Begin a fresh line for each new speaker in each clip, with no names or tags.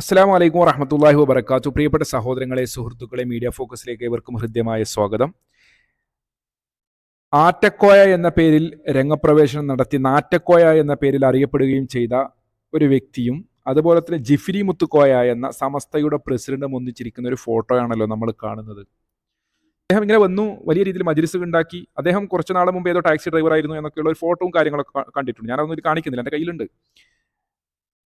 അസ്സാം വലൈക്കും വറഹമത്തല്ലാഹി വബർക്കാത്തു പ്രിയപ്പെട്ട സഹോദരങ്ങളെ സുഹൃത്തുക്കളെ മീഡിയ ഫോക്കസിലേക്ക് ഇവർക്കും ഹൃദ്യമായ സ്വാഗതം. ആറ്റക്കോയ എന്ന പേരിൽ രംഗപ്രവേശനം നടത്തി നാറ്റക്കോയ എന്ന പേരിൽ അറിയപ്പെടുകയും ചെയ്ത ഒരു വ്യക്തിയും അതുപോലെ തന്നെ ജിഫിരി മുത്തുക്കോയ എന്ന സമസ്തയുടെ പ്രസിഡന്റും ഒന്നിച്ചിരിക്കുന്ന ഒരു ഫോട്ടോയാണല്ലോ നമ്മൾ കാണുന്നത്. അദ്ദേഹം ഇങ്ങനെ വന്നു വലിയ രീതിയിൽ മജ്ലിസ് ഉണ്ടാക്കി. അദ്ദേഹം കുറച്ച് നാൾ മുമ്പ് ഏതോ ടാക്സി ഡ്രൈവർ ആയിരുന്നു എന്നൊക്കെയുള്ള ഒരു ഫോട്ടോയും കാര്യങ്ങളൊക്കെ കണ്ടിട്ടുണ്ട്. ഞാനതൊന്നും കാണിക്കുന്നില്ല എന്റെ കയ്യിലുണ്ട്.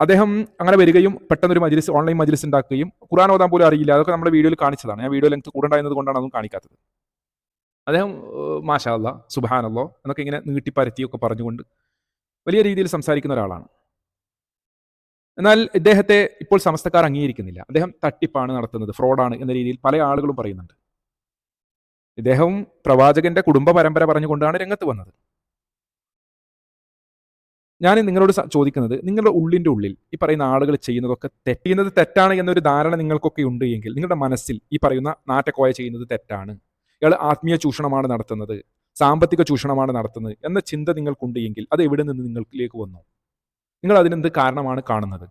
അദ്ദേഹം അങ്ങനെ വരികയും പെട്ടെന്ന് ഒരു മജ്ലിസ് ഓൺലൈൻ മജ്ലിസ് ഉണ്ടാക്കുകയും ഖുറാൻ ഓതാൻ പോലും അറിയില്ല. അതൊക്കെ നമ്മുടെ വീഡിയോയിൽ കാണിച്ചതാണ്. ഞാൻ വീഡിയോ ലെങ്ത് കൂടണ്ടായിരുന്നത് കൊണ്ടാണ് അതൊന്നും കാണിക്കാത്തത്. അദ്ദേഹം മാഷാ അല്ല സുബാനല്ലോ എന്നൊക്കെ ഇങ്ങനെ നീട്ടിപ്പരത്തിയൊക്കെ പറഞ്ഞുകൊണ്ട് വലിയ രീതിയിൽ സംസാരിക്കുന്ന ഒരാളാണ്. എന്നാൽ ഇദ്ദേഹത്തെ ഇപ്പോൾ സമസ്തക്കാർ അംഗീകരിക്കുന്നില്ല. അദ്ദേഹം തട്ടിപ്പാണ് നടത്തുന്നത് ഫ്രോഡാണ് എന്ന രീതിയിൽ പല ആളുകളും പറയുന്നുണ്ട്. ഇദ്ദേഹം പ്രവാചകന്റെ കുടുംബ പരമ്പര പറഞ്ഞുകൊണ്ടാണ് രംഗത്ത് വന്നത്. ഞാൻ നിങ്ങളോട് ചോദിക്കുന്നത് നിങ്ങളുടെ ഉള്ളിന്റെ ഉള്ളിൽ ഈ പറയുന്ന ആളുകൾ ചെയ്യുന്നതൊക്കെ തെറ്റിയുന്നത് തെറ്റാണ് എന്നൊരു ധാരണ നിങ്ങൾക്കൊക്കെ ഉണ്ട് എങ്കിൽ നിങ്ങളുടെ മനസ്സിൽ ഈ പറയുന്ന നാറ്റക്കോയ ചെയ്യുന്നത് തെറ്റാണ്. ഇയാൾ ആത്മീയ ചൂഷണമാണ് നടത്തുന്നത് സാമ്പത്തിക ചൂഷണമാണ് നടത്തുന്നത് എന്ന ചിന്ത നിങ്ങൾക്കുണ്ട് എങ്കിൽ അത് എവിടെ നിന്ന് നിങ്ങൾക്കിലേക്ക് വന്നു? നിങ്ങൾ അതിനെന്ത് കാരണമാണ് കാണുന്നത്?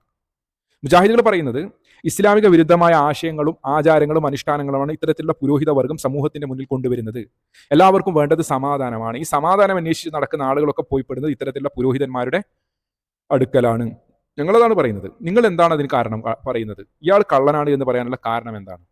മുജാഹിദുകൾ പറയുന്നത് ഇസ്ലാമിക വിരുദ്ധമായ ആശയങ്ങളും ആചാരങ്ങളും അനുഷ്ഠാനങ്ങളുമാണ് ഇത്തരത്തിലുള്ള പുരോഹിത വർഗം സമൂഹത്തിന്റെ മുന്നിൽ കൊണ്ടുവരുന്നത്. എല്ലാവർക്കും വേണ്ടത് സമാധാനമാണ്. ഈ സമാധാനം അന്വേഷിച്ച് നടക്കുന്ന ആളുകളൊക്കെ പോയിപ്പെടുന്നത് ഇത്തരത്തിലുള്ള പുരോഹിതന്മാരുടെ അടുക്കലാണ്. ഞങ്ങളതാണ് പറയുന്നത്. നിങ്ങൾ എന്താണ് അതിന് കാരണം പറയുന്നത്? ഇയാൾ കള്ളനാണ് എന്ന് പറയാനുള്ള കാരണം എന്താണ്?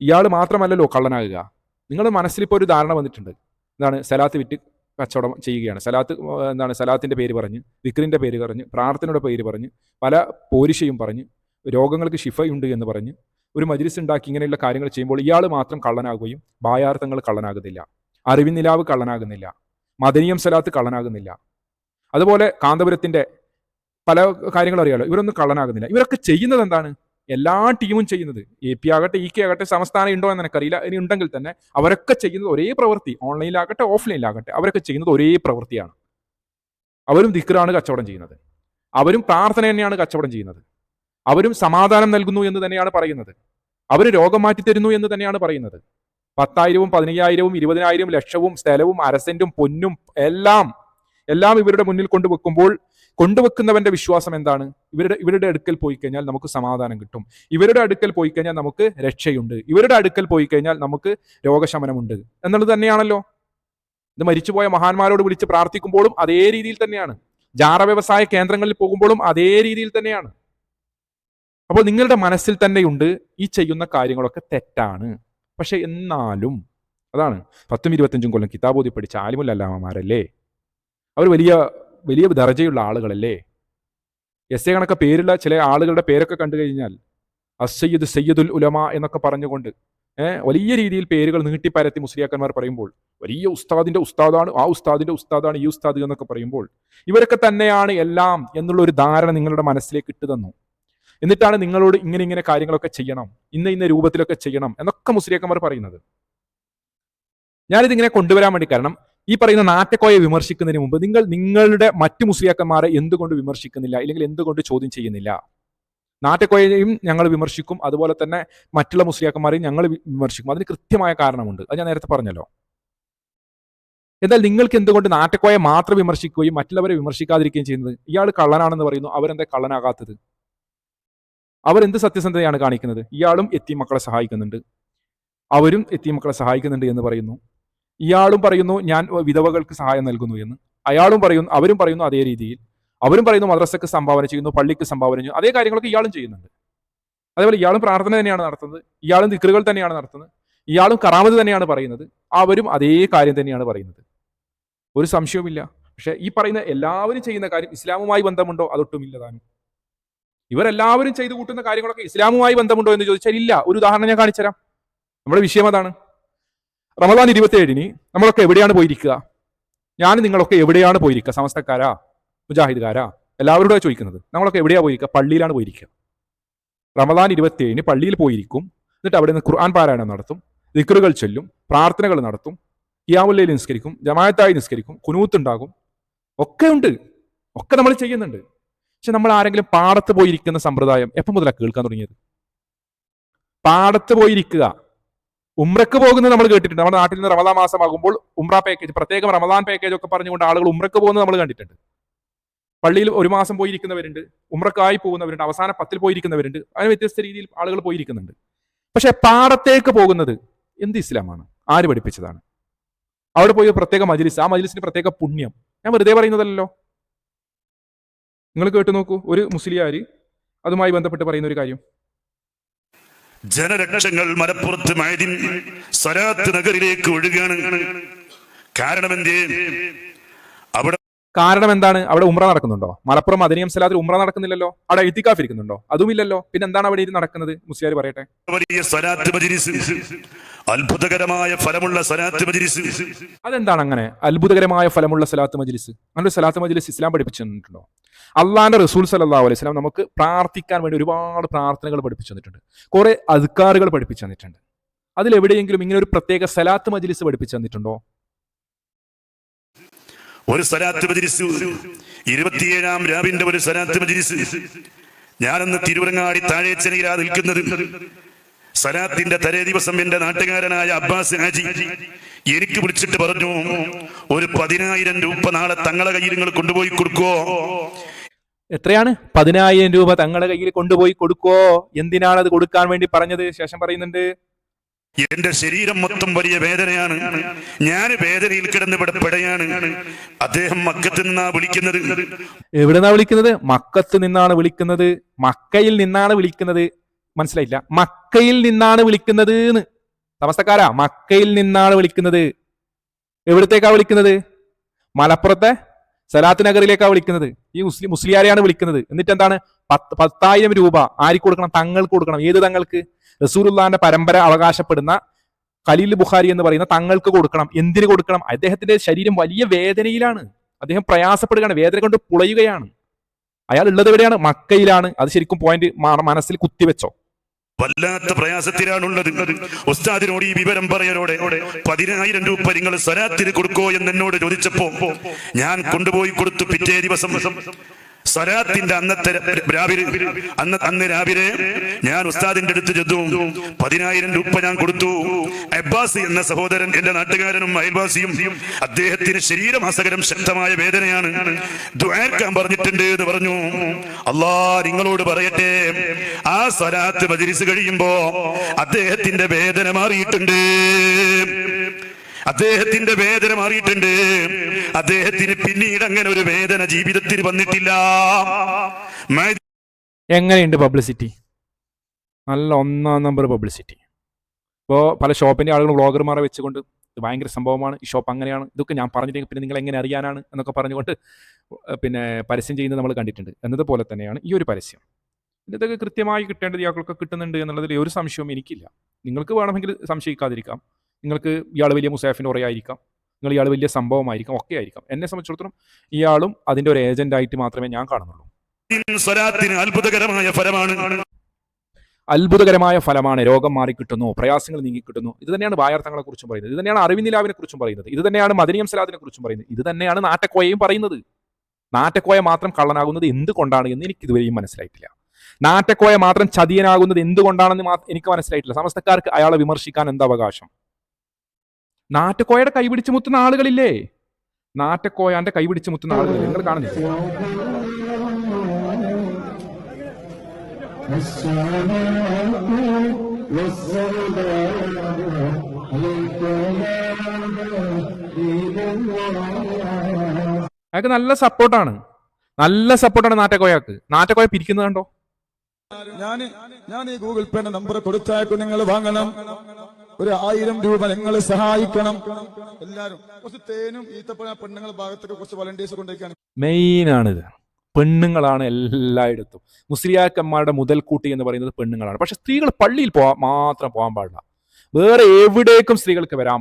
ഇയാൾ മാത്രമല്ലല്ലോ കള്ളനാകുക. നിങ്ങളുടെ മനസ്സിൽ ഇപ്പോൾ ഒരു ധാരണ വന്നിട്ടുണ്ട്. എന്താണ് സലാത്ത് വിറ്റ് കച്ചവടം ചെയ്യുകയാണ്. സലാത്ത് എന്താണ് സലാത്തിന്റെ പേര് പറഞ്ഞ് വിക്രിന്റെ പേര് പറഞ്ഞ് പ്രാർത്ഥനയുടെ പേര് പറഞ്ഞ് പല പോരിശയും പറഞ്ഞ് രോഗങ്ങൾക്ക് ശിഫയുണ്ട് എന്ന് പറഞ്ഞ് ഒരു മജിലിസ് ഉണ്ടാക്കി ഇങ്ങനെയുള്ള കാര്യങ്ങൾ ചെയ്യുമ്പോൾ ഇയാൾ മാത്രം കള്ളനാകുകയും ബായാർത്ഥങ്ങൾ കള്ളനാകുന്നില്ല. അറിവിനിലാവ് കള്ളനാകുന്നില്ല. മദനീയം സലാത്ത് കള്ളനാകുന്നില്ല. അതുപോലെ കാന്തപുരത്തിന്റെ പല കാര്യങ്ങളും അറിയാലോ ഇവരൊന്നും കള്ളനാകുന്നില്ല. ഇവരൊക്കെ ചെയ്യുന്നത് എന്താണ്? എല്ലാ ടീമും ചെയ്യുന്നത്. എ പി ആകട്ടെ ഇ കെ ആകട്ടെ സംസ്ഥാനം ഉണ്ടോ എന്ന് എനിക്കറിയില്ല. ഇനി ഉണ്ടെങ്കിൽ തന്നെ അവരൊക്കെ ചെയ്യുന്നത് ഒരേ പ്രവൃത്തി ഓൺലൈനിലാകട്ടെ ഓഫ്ലൈനിലാകട്ടെ അവരൊക്കെ ചെയ്യുന്നത് ഒരേ പ്രവൃത്തിയാണ്. അവരും ദിക്റാണ് കച്ചവടം ചെയ്യുന്നത്. അവരും പ്രാർത്ഥന തന്നെയാണ് കച്ചവടം ചെയ്യുന്നത്. അവരും സമാധാനം നൽകുന്നു എന്ന് തന്നെയാണ് പറയുന്നത്. അവർ രോഗം മാറ്റി തരുന്നു എന്ന് തന്നെയാണ് പറയുന്നത്. പത്തായിരവും പതിനയ്യായിരവും ഇരുപതിനായിരവും ലക്ഷവും സ്ഥലവും അരസെന്റും പൊന്നും എല്ലാം എല്ലാം ഇവരുടെ മുന്നിൽ കൊണ്ടുവെക്കുമ്പോൾ കൊണ്ടുവെക്കുന്നവന്റെ വിശ്വാസം എന്താണ്? ഇവരുടെ ഇവരുടെ അടുക്കൽ പോയി കഴിഞ്ഞാൽ നമുക്ക് സമാധാനം കിട്ടും. ഇവരുടെ അടുക്കൽ പോയി കഴിഞ്ഞാൽ നമുക്ക് രക്ഷയുണ്ട്. ഇവരുടെ അടുക്കൽ പോയി കഴിഞ്ഞാൽ നമുക്ക് രോഗശമനമുണ്ട്. എന്നുള്ളത് തന്നെയാണല്ലോ. ഇത് മരിച്ചുപോയ മഹാന്മാരോട് വിളിച്ച് പ്രാർത്ഥിക്കുമ്പോഴും അതേ രീതിയിൽ തന്നെയാണ്. ജാറ വ്യവസായ കേന്ദ്രങ്ങളിൽ പോകുമ്പോഴും അതേ രീതിയിൽ തന്നെയാണ്. അപ്പോൾ നിങ്ങളുടെ മനസ്സിൽ തന്നെയുണ്ട് ഈ ചെയ്യുന്ന കാര്യങ്ങളൊക്കെ തെറ്റാണ്. പക്ഷെ എന്നാലും അതാണ് പത്തും ഇരുപത്തഞ്ചും കൊല്ലം കിതാബോധി പഠിച്ച ആലിമുല്ലാമമാരല്ലേ അവർ വലിയ വലിയ ദർജയുള്ള ആളുകളല്ലേ? എസ് എ കണക്കെ പേരുള്ള ചില ആളുകളുടെ പേരൊക്കെ കണ്ടു കഴിഞ്ഞാൽ അസയ്യദ് സയ്യദുൽ ഉലമ എന്നൊക്കെ പറഞ്ഞുകൊണ്ട് വലിയ രീതിയിൽ പേരുകൾ നീട്ടിപ്പരത്തി മുസ്ലിയാക്കന്മാർ പറയുമ്പോൾ വലിയ ഉസ്താദിന്റെ ഉസ്താദാണ് ആ ഉസ്താദിന്റെ ഉസ്താദാണ് ഈ ഉസ്താദ് എന്നൊക്കെ പറയുമ്പോൾ ഇവരൊക്കെ തന്നെയാണ് എല്ലാം എന്നുള്ള ഒരു ധാരണ നിങ്ങളുടെ മനസ്സിലേക്ക് ഇട്ടു തന്നു. എന്നിട്ടാണ് നിങ്ങളോട് ഇങ്ങനെ ഇങ്ങനെ കാര്യങ്ങളൊക്കെ ചെയ്യണം ഇന്ന ഇന്ന രൂപത്തിലൊക്കെ ചെയ്യണം എന്നൊക്കെ മുസ്ലിയാക്കന്മാർ പറയുന്നത്. ഞാനിതിങ്ങനെ കൊണ്ടുവരാൻ വേണ്ടി കാരണം ഈ പറയുന്ന നാറ്റക്കോയെ വിമർശിക്കുന്നതിന് മുമ്പ് നിങ്ങൾ നിങ്ങളുടെ മറ്റു മുസ്ലിയാക്കന്മാരെ എന്തുകൊണ്ട് വിമർശിക്കുന്നില്ല? അല്ലെങ്കിൽ എന്തുകൊണ്ട് ചോദ്യം ചെയ്യുന്നില്ല? നാറ്റക്കോയെയും ഞങ്ങൾ വിമർശിക്കും അതുപോലെ തന്നെ മറ്റുള്ള മുസ്ലിയാക്കന്മാരെയും ഞങ്ങൾ വിമർശിക്കും. അതിന് കൃത്യമായ കാരണമുണ്ട്. അത് ഞാൻ നേരത്തെ പറഞ്ഞല്ലോ. എന്നാൽ നിങ്ങൾക്ക് എന്തുകൊണ്ട് നാറ്റക്കോയെ മാത്രം വിമർശിക്കുകയും മറ്റുള്ളവരെ വിമർശിക്കാതിരിക്കുകയും ചെയ്യുന്നത്? ഇയാൾ കള്ളനാണെന്ന് പറയുന്നു അവരെന്താ കള്ളനാകാത്തത്? അവരെന്ത് സത്യസന്ധതയാണ് കാണിക്കുന്നത്? ഇയാളും എത്തി മക്കളെ സഹായിക്കുന്നുണ്ട്. അവരും എത്തി മക്കളെ സഹായിക്കുന്നുണ്ട് എന്ന് പറയുന്നു. ഇയാളും പറയുന്നു ഞാൻ വിധവകൾക്ക് സഹായം നൽകുന്നു എന്ന്. അയാളും പറയുന്നു അവരും പറയുന്നു അതേ രീതിയിൽ. അവരും പറയുന്നു മദ്രസക്ക് സംഭാവന ചെയ്യുന്നു പള്ളിക്ക് സംഭാവന ചെയ്യുന്നു അതേ കാര്യങ്ങളൊക്കെ ഇയാളും ചെയ്യുന്നുണ്ട്. അതേപോലെ ഇയാളും പ്രാർത്ഥന തന്നെയാണ് നടത്തുന്നത്. ഇയാളും ദിക്കറുകൾ തന്നെയാണ് നടത്തുന്നത്. ഇയാളും കറാമത് തന്നെയാണ് പറയുന്നത്. അവരും അതേ കാര്യം തന്നെയാണ് പറയുന്നത്. ഒരു സംശയവുമില്ല. പക്ഷേ ഈ പറയുന്ന എല്ലാവരും ചെയ്യുന്ന കാര്യം ഇസ്ലാമുമായി ബന്ധമുണ്ടോ? അതൊട്ടുമില്ല താനും. ഇവരെല്ലാവരും ചെയ്തു കൂട്ടുന്ന കാര്യങ്ങളൊക്കെ ഇസ്ലാമുമായി ബന്ധമുണ്ടോ എന്ന് ചോദിച്ചാൽ ഇല്ല. ഒരു ഉദാഹരണം ഞാൻ കാണിച്ചുതരാം. നമ്മുടെ വിഷയം അതാണ്. റമദാൻ ഇരുപത്തിയേഴിന് നമ്മളൊക്കെ എവിടെയാണ് പോയിരിക്കുക? ഞാൻ നിങ്ങളൊക്കെ എവിടെയാണ് പോയിരിക്കുക? സമസ്തക്കാരാ? മുജാഹിദുകാരാ? എല്ലാവരോടും ചോദിക്കുന്നത്. നമ്മളൊക്കെ എവിടെയാ പോയിരിക്കുക? പള്ളിയിലാണ് പോയിരിക്കുക. റമദാൻ ഇരുപത്തിയേഴിന് പള്ളിയിൽ പോയിരിക്കും. എന്നിട്ട് അവിടെ നിന്ന് ഖുർആൻ പാരായണം നടത്തും. ദിക്റുകൾ ചൊല്ലും. പ്രാർത്ഥനകൾ നടത്തും. കിയാമുല്ലയിൽ നിസ്കരിക്കും. ജമായത്തായി നിസ്കരിക്കും. കുനൂത്തുണ്ടാകും ഒക്കെ ഉണ്ട്. ഒക്കെ നമ്മൾ ചെയ്യുന്നുണ്ട്. പക്ഷെ നമ്മൾ ആരെങ്കിലും പാടത്ത് പോയിരിക്കുന്ന സമ്പ്രദായം എപ്പം മുതലാണ് കേൾക്കാൻ തുടങ്ങിയത്? പാടത്ത് പോയിരിക്കുക. ഉമ്രക്ക് പോകുന്നത് നമ്മൾ കേട്ടിട്ടുണ്ട്. നമ്മുടെ നാട്ടിൽ നിന്ന് റമദാ മാസമാകുമ്പോൾ ഉമ്ര പാക്കേജ് പ്രത്യേകം റമദാൻ പാക്കേജ് ഒക്കെ പറഞ്ഞുകൊണ്ട് ആളുകൾ ഉമ്രക്ക് പോകുന്നത് നമ്മൾ കണ്ടിട്ടുണ്ട്. പള്ളിയിൽ ഒരു മാസം പോയിരിക്കുന്നവരുണ്ട് ഉമ്രക്കായി പോകുന്നവരുണ്ട് അവസാന പത്തിൽ പോയിരിക്കുന്നവരുണ്ട്. അതിന് വ്യത്യസ്ത രീതിയിൽ ആളുകൾ പോയിരിക്കുന്നുണ്ട്. പക്ഷെ പാടത്തേക്ക് പോകുന്നത് എന്ത് ഇസ്ലാമാണ്? ആര് പഠിപ്പിച്ചതാണ്? അവിടെ പോയി പ്രത്യേക മജിലിസ് ആ മജിലിസിന് പ്രത്യേക പുണ്യം. ഞാൻ വെറുതെ പറയുന്നതല്ലോ നിങ്ങൾ കേട്ടു നോക്കൂ ഒരു മുസ്ലിയാർ അതുമായി ബന്ധപ്പെട്ട് പറയുന്ന ഒരു കാര്യം.
ജനലക്ഷങ്ങൾ മലപ്പുറത്ത് മഴതിൻ സരാത്ത് നഗരിലേക്ക് ഒഴുകാണ്. കാരണം എന്തേ? അവിടെ
കാരണം എന്താണ്? അവിടെ ഉമ്ര നടക്കുന്നുണ്ടോ? മലപ്പുറം അതിനിയം സ്ഥലത്തിൽ ഉമ്ര നടക്കുന്നില്ലല്ലോ? അവിടെ ഇത്തിക്കാഫ് ഇരിക്കുന്നുണ്ടോ? അതുമില്ലല്ലോ? പിന്നെ എന്താണ് അവിടെ ഇരുന്ന് നടക്കുന്നത്? മുസ്ലിയാർ പറയട്ടെ.
വലിയ സലാത്ത് മജിരിസ് അത്ഭുതകരമായ ഫലമുള്ള സലാത്ത് മജിരിസ്
അതെന്താണ് അങ്ങനെ? അത്ഭുതകരമായ ഫലമുള്ള സലാത്ത് മജിലിസ്. അങ്ങനെ സലാത്ത് മജിലിസ് ഇസ്ലാം പഠിപ്പിച്ചു അള്ളാന്റെ റസൂൽ സല്ലല്ലാഹു അലൈഹി സ്വലാം നമുക്ക് പ്രാർത്ഥിക്കാൻ വേണ്ടി ഒരുപാട് പ്രാർത്ഥനകൾ പഠിപ്പിച്ചു തന്നിട്ടുണ്ട്. കുറെ അധികാറുകൾ പഠിപ്പിച്ചു തന്നിട്ടുണ്ട്. അതിലെവിടെയെങ്കിലും ഇങ്ങനെ ഒരു പ്രത്യേക സലാത്ത് മജ്ലിസ് പഠിപ്പിച്ചു തന്നിട്ടുണ്ടോ?
ഒരു സലാത്ത് മജിലിസ് ഇരുപത്തിയേഴാം രാവിന്റെ ഒരു സലാത്ത് മജിലിസ്. ഞാനന്ന് തിരുവരങ്ങാടി താഴേച്ചനയിലാ നിൽക്കുന്നത്. സലാത്തിന്റെ തലേ ദിവസം എന്റെ നാട്ടുകാരനായ അബ്ബാസ് ഹാജി എനിക്ക് വിളിച്ചിട്ട് പറഞ്ഞു ഒരു പതിനായിരം രൂപ നാളെ തങ്ങളെ കയ്യിൽ നിങ്ങൾ കൊണ്ടുപോയി കൊടുക്കോ?
എത്രയാണ്? പതിനായിരം രൂപ തങ്ങളുടെ കയ്യിൽ കൊണ്ടുപോയി കൊടുക്കോ എന്തിനാണ് അത് കൊടുക്കാൻ വേണ്ടി പറഞ്ഞത്? ശേഷം പറയുന്നുണ്ട്.
എന്റെ ശരീരം മൊത്തം വലിയ വേദനയാണ്. ഞാൻ വേദനയിൽ കിടന്ന് ഇവിടെ പെടയാണ്. അദ്ദേഹം മക്കത്ത് നിന്നാ വിളിക്കുന്നത്.
എവിടെന്നാ വിളിക്കുന്നത്? മക്കത്ത് നിന്നാണ് വിളിക്കുന്നത്. മക്കയിൽ നിന്നാണ് വിളിക്കുന്നത്. മനസ്സിലായില്ല. മക്കയിൽ നിന്നാണ് വിളിക്കുന്നത് എന്ന് സമസ്തക്കാരാ മക്കയിൽ നിന്നാണ് വിളിക്കുന്നത്. എവിടത്തേക്കാ വിളിക്കുന്നത്? മലപ്പുറത്തെ? സലാത്ത് നഗറിലേക്കാണ് വിളിക്കുന്നത്. ഈ മുസ്ലിം മുസ്ലിയാരെയാണ് വിളിക്കുന്നത്. എന്നിട്ട് എന്താണ്? പത്ത് പത്തായിരം രൂപ ആർക്ക് കൊടുക്കണം? തങ്ങൾക്ക് കൊടുക്കണം. ഏത് തങ്ങൾക്ക്? റസൂലുള്ളാന്റെ പരമ്പര അവകാശപ്പെടുന്ന ഖലീൽ ബുഖാരി എന്ന് പറയുന്ന തങ്ങൾക്ക് കൊടുക്കണം. എന്തിനു കൊടുക്കണം? അദ്ദേഹത്തിന്റെ ശരീരം വലിയ വേദനയിലാണ്. അദ്ദേഹം പ്രയാസപ്പെടുകയാണ്. വേദന കൊണ്ട് പുളയുകയാണ്. അയാൾ ഉള്ളത് എവിടെയാണ്? മക്കയിലാണ്. അത് ശരിക്കും പോയിന്റ് മനസ്സിൽ കുത്തിവെച്ചോ.
വല്ലാത്ത പ്രയാസത്തിലാണുള്ളത്. ഉസ്താദിനോട് ഈ വിവരം പറയലോടെ പതിനായിരം രൂപ നിങ്ങൾ സ്വരാത്തിന് കൊടുക്കോ എന്ന് എന്നോട് ചോദിച്ചപ്പോ ഞാൻ കൊണ്ടുപോയി കൊടുത്തു. പിറ്റേ ദിവസം സ്വരാത്തിന്റെ അന്നത്തെ രാവിലെ അന്ന് അന്ന് രാവിലെ ഞാൻ ഉസ്താദിന്റെ അടുത്ത് ചെന്നു. പതിനായിരം രൂപ ഞാൻ കൊടുത്തു. അബ്ബാസ് എന്ന സഹോദരൻ എന്റെ നാട്ടുകാരനും അയൽവാസിയും അദ്ദേഹത്തിന് ശരീരമാസകരം ശക്തമായ വേദനയാണ്. ദ്വാർക്കാൻ പറഞ്ഞിട്ടുണ്ട് എന്ന് പറഞ്ഞു. അല്ലാ നിങ്ങളോട് പറയട്ടെ. ആ സ്വരാത്ത് മജിരിസ് കഴിയുമ്പോ അദ്ദേഹത്തിന്റെ വേദന മാറിയിട്ടുണ്ട്. അദ്ദേഹത്തിന്റെ വേദന മാറിയിട്ടുണ്ട്. അദ്ദേഹത്തിന് പിന്നീട് അങ്ങനെ ഒരു വേദന ജീവിതത്തിൽ വന്നിട്ടില്ല.
എങ്ങനെയുണ്ട് പബ്ലിസിറ്റി നല്ല ഒന്നാം നമ്പർ പബ്ലിസിറ്റി ഇപ്പോൾ പല ഷോപ്പിന്റെ ആളുകൾ വ്ളോഗർമാരെ വെച്ചുകൊണ്ട് ഇത് ഭയങ്കര സംഭവമാണ്. ഈ ഷോപ്പ് അങ്ങനെയാണ്. ഇതൊക്കെ ഞാൻ പറഞ്ഞിട്ടുണ്ടെങ്കിൽ പിന്നെ നിങ്ങൾ എങ്ങനെ അറിയാനാണ് എന്നൊക്കെ പറഞ്ഞുകൊണ്ട് പിന്നെ പരസ്യം ചെയ്യുന്നത് നമ്മൾ കണ്ടിട്ടുണ്ട്. എന്നതുപോലെ തന്നെയാണ് ഈ ഒരു പരസ്യം. ഇതൊക്കെ കൃത്യമായി കിട്ടേണ്ടത് ഇയാൾക്കൊക്കെ കിട്ടുന്നുണ്ട് എന്നുള്ളതിൽ ഒരു സംശയവും എനിക്കില്ല. നിങ്ങൾക്ക് വേണമെങ്കിൽ സംശയിക്കാതിരിക്കാം. നിങ്ങൾക്ക് ഇയാൾ വലിയ മുസാഫിന്റെ ഉറയായിരിക്കാം നിങ്ങൾ ഇയാൾ വലിയ സംഭവമായിരിക്കാം ഒക്കെ ആയിരിക്കാം. എന്നെ സംബന്ധിച്ചിടത്തോളം ഇയാളും അതിന്റെ ഒരു ഏജന്റ് ആയിട്ട് മാത്രമേ ഞാൻ കാണുന്നുള്ളൂ.
അത്ഭുതകരമായ ഫലമാണ്.
അത്ഭുതകരമായ ഫലമാണ്. രോഗം മാറിക്കിട്ടുന്നു പ്രയാസങ്ങൾ നീങ്ങിക്കിട്ടുന്നു. ഇത് തന്നെയാണ് വായാർത്ഥങ്ങളെ കുറിച്ചും പറയുന്നത്. ഇത് തന്നെയാണ് അറിവിനിലാവിനെ കുറിച്ചും പറയുന്നത്. ഇത് തന്നെയാണ് മദനിയം സലാദിനെ കുറിച്ചും പറയുന്നത്. ഇത് തന്നെയാണ് നാട്ടക്കോയയും പറയുന്നത്. നാട്ടക്കോയ മാത്രം കള്ളനാകുന്നത് എന്തുകൊണ്ടാണ് എന്ന് എനിക്ക് ഇതുവരെയും മനസ്സിലായിട്ടില്ല. നാട്ടക്കോയ മാത്രം ചതിയനാകുന്നത് എന്തുകൊണ്ടാണെന്ന് എനിക്ക് മനസ്സിലായിട്ടില്ല. സമസ്തക്കാർക്ക് അയാളെ വിമർശിക്കാൻ എന്താ അവകാശം? നാട്ടക്കോയയുടെ കൈപിടിച്ച് മുത്തുന്ന ആളുകളില്ലേ? നാട്ടക്കോയാന്റെ കൈപിടിച്ച് മുത്തുന്ന ആളുകൾ നിങ്ങൾ കാണുന്നില്ലേ? അയാൾക്ക് നല്ല സപ്പോർട്ടാണ്. നല്ല സപ്പോർട്ടാണ് നാട്ടക്കോയക്ക് നാട്ടക്കോയ പിരിക്കുന്നത് കണ്ടോ?
ഞാൻ ഞാൻ ഈ ഗൂഗിൾ പേ നമ്പർ കൊടുത്തയക്കും നിങ്ങൾ വാങ്ങണം. ഒരു ആയിരം രൂപ നിങ്ങൾ സഹായിക്കണം. എല്ലാരും കുറച്ച് തേനും ഈത്തപ്പഴ പെണ്ണുങ്ങളുടെ ഭാഗത്തൊക്കെ കുറച്ച് വളണ്ടിയേഴ്സ് കൊണ്ടുവയ്ക്കാൻ
മെയിനാണിത്. പെണ്ണുങ്ങളാണ് എല്ലായിടത്തും. മുസ്ലിയാക്കന്മാരുടെ മുതൽക്കൂട്ടി എന്ന് പറയുന്നത് പെണ്ണുങ്ങളാണ്. പക്ഷെ സ്ത്രീകൾ പള്ളിയിൽ പോവാൻ മാത്രം പോകാൻ പാടില്ല. വേറെ എവിടേക്കും സ്ത്രീകൾക്ക് വരാം.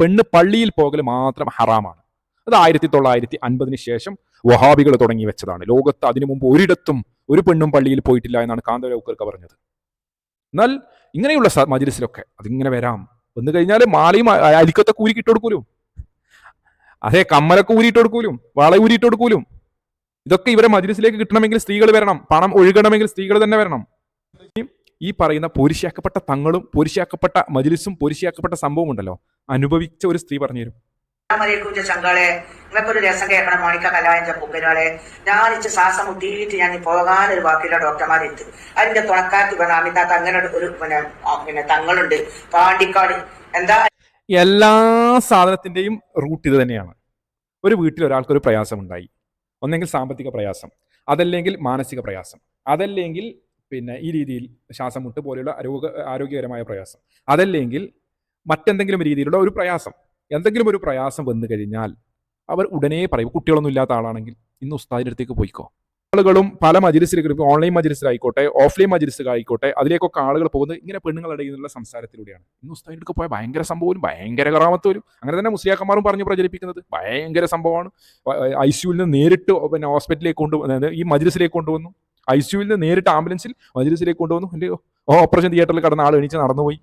പെണ്ണ് പള്ളിയിൽ പോകൽ മാത്രം ഹറാമാണ്. അത് ആയിരത്തി തൊള്ളായിരത്തി അൻപതിന് ശേഷം വഹാബികൾ തുടങ്ങി വെച്ചതാണ്. ലോകത്ത് അതിനു മുമ്പ് ഒരിടത്തും ഒരു പെണ്ണും പള്ളിയിൽ പോയിട്ടില്ല എന്നാണ് കാന്തരൗക്കർക്ക് പറഞ്ഞത്. എന്നാൽ ഇങ്ങനെയുള്ള മജിലിസിലൊക്കെ. അതിങ്ങനെ വരാം. വന്നു കഴിഞ്ഞാൽ മാലയും അരിക്കത്തെ കൂരിക്കിട്ട് കൊടുക്കൂലും. അതെ കമ്മലൊക്കെ ഊരിയിട്ട് കൊടുക്കൂലും. വള ഊരിയിട്ട് കൊടുക്കൂലും. ഇതൊക്കെ ഇവരെ മജിലിസിലേക്ക് കിട്ടണമെങ്കിൽ സ്ത്രീകൾ വരണം. പണം ഒഴുകണമെങ്കിൽ സ്ത്രീകൾ തന്നെ വരണം. ഈ പറയുന്ന പോരിശയാക്കപ്പെട്ട തങ്ങളും പോരിശയാക്കപ്പെട്ട മജിലിസും പോരിശയാക്കപ്പെട്ട സംഭവം ഉണ്ടല്ലോ. അനുഭവിച്ച ഒരു സ്ത്രീ പറഞ്ഞു തരും.
മറിയെക്കുറിച്ച് ചങ്കളെ നിങ്ങൾക്കൊരു രസം കേൾക്കണം മോണിക്ക കലായന്റെ ഞാൻ ഇച്ച ശ്വാസം മുട്ടിയിട്ട് ഞാൻ പോകാനൊരു ഡോക്ടർമാർ ഡോക്ടർമാരുണ്ട് അതിന്റെ തുണക്കാറ്റ് വേണം അമിതാത്ത അങ്ങനെ ഒരു പിന്നെ പിന്നെ തങ്ങളുണ്ട്. പാണ്ടിക്കാട്. എന്താ?
എല്ലാ സാധനത്തിന്റെയും റൂട്ട് ഇത് തന്നെയാണ്. ഒരു വീട്ടിൽ ഒരാൾക്ക് ഒരു പ്രയാസമുണ്ടായി. ഒന്നെങ്കിൽ സാമ്പത്തിക പ്രയാസം അതല്ലെങ്കിൽ മാനസിക പ്രയാസം അതല്ലെങ്കിൽ പിന്നെ ഈ രീതിയിൽ ശ്വാസം മുട്ട് പോലെയുള്ള ആരോഗ്യ ആരോഗ്യകരമായ പ്രയാസം അതല്ലെങ്കിൽ മറ്റെന്തെങ്കിലും രീതിയിലുള്ള ഒരു പ്രയാസം. എന്തെങ്കിലും ഒരു പ്രയാസം വന്നു കഴിഞ്ഞാൽ അവർ ഉടനെ പറയും കുട്ടികളൊന്നും ഇല്ലാത്ത ആളാണെങ്കിൽ ഇന്ന് ഉസ്താദിന്റെ അടുത്തേക്ക് പോയിക്കോ. ആളുകളും പല മജിലിസിലേക്കും ഓൺലൈൻ മജിലിസിലായിക്കോട്ടെ ഓഫ്ലൈൻ മജിലിസിലായിക്കോട്ടെ അതിലേക്കൊക്കെ ആളുകൾ പോകുന്നത് ഇങ്ങനെ പെണ്ണുങ്ങളുടെ ഇടയിൽ നിന്നുള്ള സംസാരത്തിലൂടെയാണ്. ഇന്ന് ഉസ്താദിനടുക്ക് പോയ ഭയങ്കര സംഭവം ഭയങ്കര കറാമത്ത് വരും. അങ്ങനെ തന്നെ മുസ്ലിയാക്കന്മാരും പറഞ്ഞ് പ്രചരിപ്പിക്കുന്നത്. ഭയങ്കര സംഭവമാണ്. ഐ സിയുവിൽ നിന്ന് നേരിട്ട് പിന്നെ ഹോസ്പിറ്റലിലേക്ക് കൊണ്ടുവന്നു ഈ മജിലിസിലേക്ക് കൊണ്ടുവന്നു. ഐ സിയുവിൽ നിന്ന് നേരിട്ട് ആംബുലൻസിൽ മജിലിസിലേക്ക് കൊണ്ടുവന്നു. എന്റെ ഓപ്പറേഷൻ തിയേറ്ററിൽ കടന്ന ആൾ എണീച്ച് നടന്നുപോയി.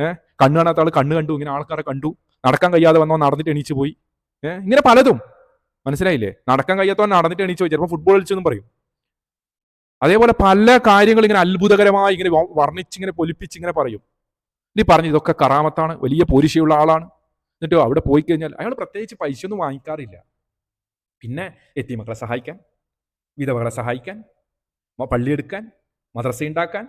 ഏഹ് കണ്ണ് കാണാത്ത ആൾ കണ്ണ് കണ്ടു ഇങ്ങനെ ആൾക്കാരെ കണ്ടു. നടക്കാൻ കഴിയാതെ വന്നോ നടന്നിട്ട് എണീച്ച് പോയി. ഇങ്ങനെ പലതും. മനസ്സിലായില്ലേ? നടക്കാൻ കഴിയാത്തവൻ നടന്നിട്ട് എണീച്ച് പോയി. ചിലപ്പോൾ ഫുട്ബോൾ കളിച്ചെന്നും പറയും. അതേപോലെ പല കാര്യങ്ങൾ ഇങ്ങനെ അത്ഭുതകരമായി ഇങ്ങനെ വർണിച്ചിങ്ങനെ പൊലിപ്പിച്ച് ഇങ്ങനെ പറയും. നീ പറഞ്ഞു ഇതൊക്കെ കറാമത്താണ്. വലിയ പോരിശയുള്ള ആളാണ്. എന്നിട്ടോ അവിടെ പോയി കഴിഞ്ഞാൽ അയാൾ പ്രത്യേകിച്ച് പൈസ ഒന്നും വാങ്ങിക്കാറില്ല. പിന്നെ എത്തി മക്കളെ സഹായിക്കാൻ വിധവകളെ സഹായിക്കാൻ പള്ളി പള്ളിയെടുക്കാൻ മദ്രസ ഉണ്ടാക്കാൻ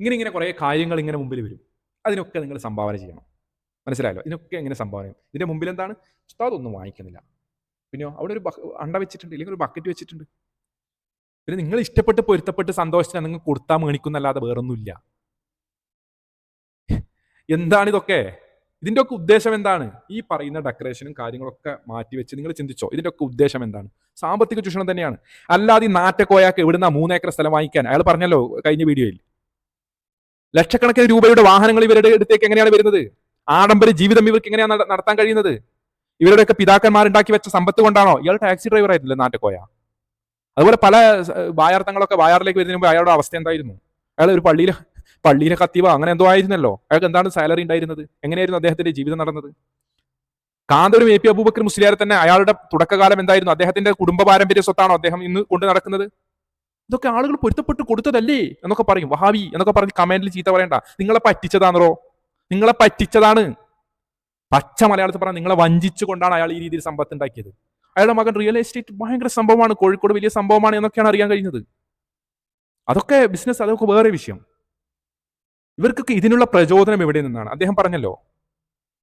ഇങ്ങനെ ഇങ്ങനെ കുറേ കാര്യങ്ങൾ ഇങ്ങനെ മുമ്പിൽ വരും. അതിനൊക്കെ നിങ്ങൾ സംഭാവന ചെയ്യണം. മനസ്സിലായല്ലോ? ഇതിനൊക്കെ എങ്ങനെ സംഭാവന ചെയ്യും ഇതിന്റെ മുമ്പിൽ എന്താണ് ഉസ്താദ് ഒന്നും വാങ്ങിക്കുന്നില്ല. പിന്നെയോ? അവിടെ ഒരു അണ്ട വെച്ചിട്ടുണ്ട് ഇല്ലെങ്കിൽ ഒരു ബക്കറ്റ് വെച്ചിട്ടുണ്ട്. പിന്നെ നിങ്ങൾ ഇഷ്ടപ്പെട്ട് പൊരുത്തപ്പെട്ട് സന്തോഷത്തിന് നിങ്ങൾ കൊടുത്താൽ മേണിക്കുന്നല്ലാതെ വേറൊന്നുമില്ല. എന്താണ് ഇതൊക്കെ? ഇതിന്റെ ഒക്കെ ഉദ്ദേശം എന്താണ്? ഈ പറയുന്ന ഡെക്കറേഷനും കാര്യങ്ങളൊക്കെ മാറ്റി വെച്ച് നിങ്ങൾ ചിന്തിച്ചോ? ഇതിന്റെ ഒക്കെ ഉദ്ദേശം എന്താണ്? സാമ്പത്തിക ചൂഷണം തന്നെയാണ്. അല്ലാതെ ഈ നാറ്റക്കോയാക്ക് എവിടുന്ന മൂന്നേക്കർ സ്ഥലം വാങ്ങിക്കാൻ അയാൾ പറഞ്ഞല്ലോ കഴിഞ്ഞ വീഡിയോയിൽ. ലക്ഷക്കണക്കിന് രൂപയുടെ വാഹനങ്ങൾ ഇവരുടെ അടുത്തേക്ക് എങ്ങനെയാണ് വരുന്നത്? ആഡംബര ജീവിതം ഇവർക്ക് എങ്ങനെയാണ് നടത്താൻ കഴിയുന്നത്? ഇവരുടെയൊക്കെ പിതാക്കന്മാരുണ്ടാക്കി വെച്ച സമ്പത്ത് കൊണ്ടാണോ? ഇയാൾ ടാക്സി ഡ്രൈവർ ആയിട്ടില്ല നാറ്റക്കോയ അതുപോലെ പല വായാർത്ഥങ്ങളൊക്കെ വായാറിലേക്ക് വരുന്നതിന് മുമ്പ് അയാളുടെ അവസ്ഥ എന്തായിരുന്നു? അയാൾ ഒരു പള്ളിയിലെ പള്ളിയിലെ കത്തീവ അങ്ങനെ എന്തോ ആയിരുന്നല്ലോ. അയാൾക്ക് എന്താണ് സാലറി ഉണ്ടായിരുന്നത്? എങ്ങനെയായിരുന്നു അദ്ദേഹത്തിന്റെ ജീവിതം നടന്നത്? കാന്തൊരു എ പി അബൂബക്കർ മുസ്ലിയാർ തന്നെ അയാളുടെ തുടക്കകാലം എന്തായിരുന്നു? അദ്ദേഹത്തിന്റെ കുടുംബ പാരമ്പര്യ സ്വത്താണോ അദ്ദേഹം ഇന്ന് കൊണ്ട് നടക്കുന്നത്? ഇതൊക്കെ ആളുകൾ പൊരുത്തപ്പെട്ട് കൊടുത്തതല്ലേ? എന്നൊക്കെ പറയും. വഹാബി എന്നൊക്കെ പറഞ്ഞ് കമന്റിൽ ചീത്ത പറയണ്ട. നിങ്ങളെ പറ്റിച്ചതാണോ നിങ്ങളെ പറ്റിച്ചതാണ്. പച്ച മലയാളത്തിൽ പറഞ്ഞാൽ നിങ്ങളെ വഞ്ചിച്ചുകൊണ്ടാണ് അയാൾ ഈ രീതിയിൽ സമ്പത്ത് ഉണ്ടാക്കിയത്. അയാളുടെ മകൻ റിയൽ എസ്റ്റേറ്റ് ഭയങ്കര സംഭവമാണ് കോഴിക്കോട് വലിയ സംഭവമാണ് എന്നൊക്കെയാണ് അറിയാൻ കഴിഞ്ഞത്. അതൊക്കെ ബിസിനസ് അതൊക്കെ വേറെ വിഷയം. ഇവർക്കൊക്കെ ഇതിനുള്ള പ്രചോദനം എവിടെ നിന്നാണ്? അദ്ദേഹം പറഞ്ഞല്ലോ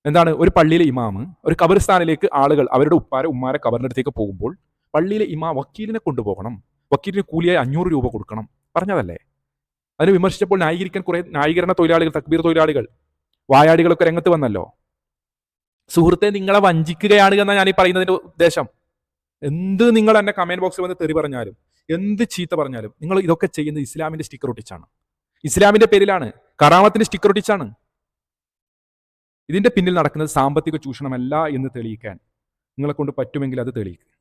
എന്താണ് ഒരു പള്ളിയിലെ ഇമാമ് ഒരു കബർസ്ഥാനിലേക്ക് ആളുകൾ അവരുടെ ഉപ്പാരെ ഉമ്മാരെ കബറിനടുത്തേക്ക് പോകുമ്പോൾ പള്ളിയിലെ ഇമാ വക്കീലിനെ കൊണ്ടുപോകണം. വക്കീലിന് കൂലിയായി അഞ്ഞൂറ് രൂപ കൊടുക്കണം. പറഞ്ഞതല്ലേ? അതിനെ വിമർശിച്ചപ്പോൾ ന്യായീകരിക്കാൻ കുറേ ന്യായീകരണ തൊഴിലാളികൾ തക്ബീർ തൊഴിലാളികൾ വായാടികളൊക്കെ രംഗത്ത് വന്നല്ലോ. സുഹൃത്തെ നിങ്ങളെ വഞ്ചിക്കുകയാണ് എന്നാണ് ഞാൻ ഈ പറയുന്നതിന്റെ ഉദ്ദേശം. എന്ത് നിങ്ങൾ എന്നെ കമന്റ് ബോക്സിൽ വന്ന് തെറി പറഞ്ഞാലും എന്ത് ചീത്ത പറഞ്ഞാലും നിങ്ങൾ ഇതൊക്കെ ചെയ്യുന്നത് ഇസ്ലാമിന്റെ സ്റ്റിക്കർ ഒട്ടിച്ചാണ്. ഇസ്ലാമിന്റെ പേരിലാണ് കറാമത്തിന്റെ സ്റ്റിക്കർ ഒട്ടിച്ചാണ്. ഇതിന്റെ പിന്നിൽ നടക്കുന്നത് സാമ്പത്തിക ചൂഷണമല്ല എന്ന് തെളിയിക്കാൻ. നിങ്ങളെ കൊണ്ട് പറ്റുമെങ്കിൽ അത് തെളിയിക്കുക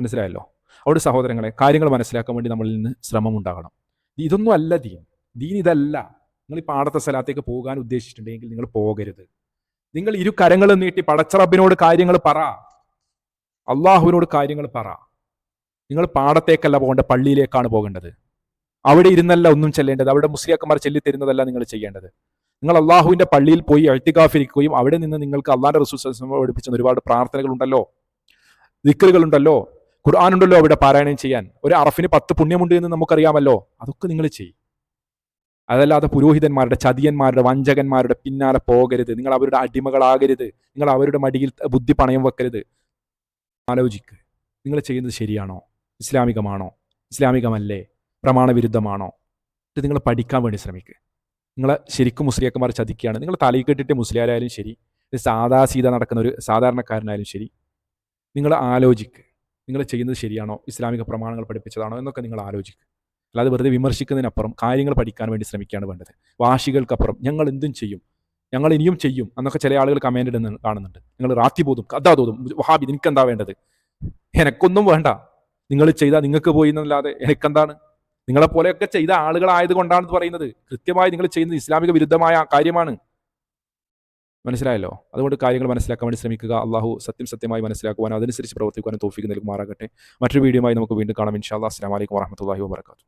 മനസ്സിലായല്ലോ? അവിടെ സഹോദരങ്ങളെ കാര്യങ്ങൾ മനസ്സിലാക്കാൻ വേണ്ടി നമ്മളിൽ നിന്ന് ശ്രമം ഉണ്ടാകണം ഇതൊന്നും അല്ല ദീൻ. ദീൻ ഇതല്ല. നിങ്ങൾ ഈ പാടത്തെ സ്ഥലത്തേക്ക് പോകാൻ ഉദ്ദേശിച്ചിട്ടുണ്ടെങ്കിൽ നിങ്ങൾ പോകരുത്. നിങ്ങൾ ഇരു കരങ്ങളും നീട്ടി പടച്ചറബിനോട് കാര്യങ്ങൾ പറ. അള്ളാഹുവിനോട് കാര്യങ്ങൾ പറ. നിങ്ങൾ പാടത്തേക്കല്ല പോകേണ്ടത് പള്ളിയിലേക്കാണ് പോകേണ്ടത്. അവിടെ ഇരുന്നല്ല ഒന്നും ചെല്ലേണ്ടത്. അവിടെ മുസ്ലിയാക്കന്മാർ ചെല്ലിത്തരുന്നതല്ല നിങ്ങൾ ചെയ്യേണ്ടത്. നിങ്ങൾ അള്ളാഹുവിന്റെ പള്ളിയിൽ പോയി അഴ്ത്തികാഫിരിക്കുകയും അവിടെ നിന്ന് നിങ്ങൾക്ക് അള്ളാന്റെ റസൂൽ പഠിപ്പിച്ച ഒരുപാട് പ്രാർത്ഥനകളുണ്ടല്ലോ ദിക്കറുകളുണ്ടല്ലോ ഖുർആാനുണ്ടല്ലോ അവിടെ പാരായണം ചെയ്യാൻ. ഒരു അറഫിന് പത്ത് പുണ്യമുണ്ട് എന്ന് നമുക്കറിയാമല്ലോ. അതൊക്കെ നിങ്ങൾ ചെയ്യും. അതല്ലാതെ പുരോഹിതന്മാരുടെ ചതിയന്മാരുടെ വഞ്ചകന്മാരുടെ പിന്നാലെ പോകരുത്. നിങ്ങൾ അവരുടെ അടിമകളാകരുത്. നിങ്ങൾ അവരുടെ മടിയിൽ ബുദ്ധി പണയം വെക്കരുത്. ആലോചിക്ക്. നിങ്ങൾ ചെയ്യുന്നത് ശരിയാണോ? ഇസ്ലാമികമാണോ? ഇസ്ലാമികമല്ലേ? പ്രമാണവിരുദ്ധമാണോ? ഇത് നിങ്ങൾ പഠിക്കാൻ വേണ്ടി ശ്രമിക്കുക നിങ്ങൾ ശരിക്കും മുസ്ലിയാക്കന്മാർ ചതിക്കുകയാണ്. നിങ്ങൾ തലയിൽ കെട്ടിട്ട് മുസ്ലിയാരായാലും ശരി. സാധാ സീത നടക്കുന്ന ഒരു സാധാരണക്കാരനായാലും ശരി. നിങ്ങൾ ആലോചിക്ക്. നിങ്ങൾ ചെയ്യുന്നത് ശരിയാണോ? ഇസ്ലാമിക പ്രമാണങ്ങൾ പഠിപ്പിച്ചതാണോ? എന്നൊക്കെ നിങ്ങൾ ആലോചിക്കുക അല്ലാതെ വെറുതെ വിമർശിക്കുന്നതിനപ്പുറം കാര്യങ്ങൾ പഠിക്കാൻ വേണ്ടി ശ്രമിക്കുകയാണ് വേണ്ടത്. വാശികൾക്കപ്പുറം ഞങ്ങൾ എന്തും ചെയ്യും. ഞങ്ങൾ ഇനിയും ചെയ്യും എന്നൊക്കെ ചില ആളുകൾ കമന്റ് ഇടുന്ന കാണുന്നുണ്ട്. നിങ്ങൾ റാത്തി പോതും കഥാ തോതും വഹാബി നിനക്കെന്താ വേണ്ടത്? എനക്കൊന്നും വേണ്ട. നിങ്ങൾ ചെയ്താൽ നിങ്ങൾക്ക് പോയി എന്നല്ലാതെ എനിക്കെന്താണ്? നിങ്ങളെ പോലെയൊക്കെ ചെയ്ത ആളുകളായത് കൊണ്ടാണ് പറയുന്നത്. കൃത്യമായി നിങ്ങൾ ചെയ്യുന്നത് ഇസ്ലാമിക വിരുദ്ധമായ കാര്യമാണ്. മനസ്സിലായല്ലോ? അതുകൊണ്ട് കാര്യങ്ങൾ മനസ്സിലാക്കാൻ വേണ്ടി ശ്രമിക്കുക. അള്ളാഹു സത്യം സത്യമായി മനസ്സിലാക്കുവാനും അതനുസരിച്ച് പ്രവർത്തിക്കുവാനും തോഫിക്ക് നൽകുമാറാകട്ടെ. മറ്റൊരു വീഡിയോയുമായി നമുക്ക് വീണ്ടും കാണാം. ഇൻഷാ ഇൻഷാല്ലാ അസ്സാം വലൈക്കും വാഹമത്തല്ലാഹി വാബർക്കാത്തു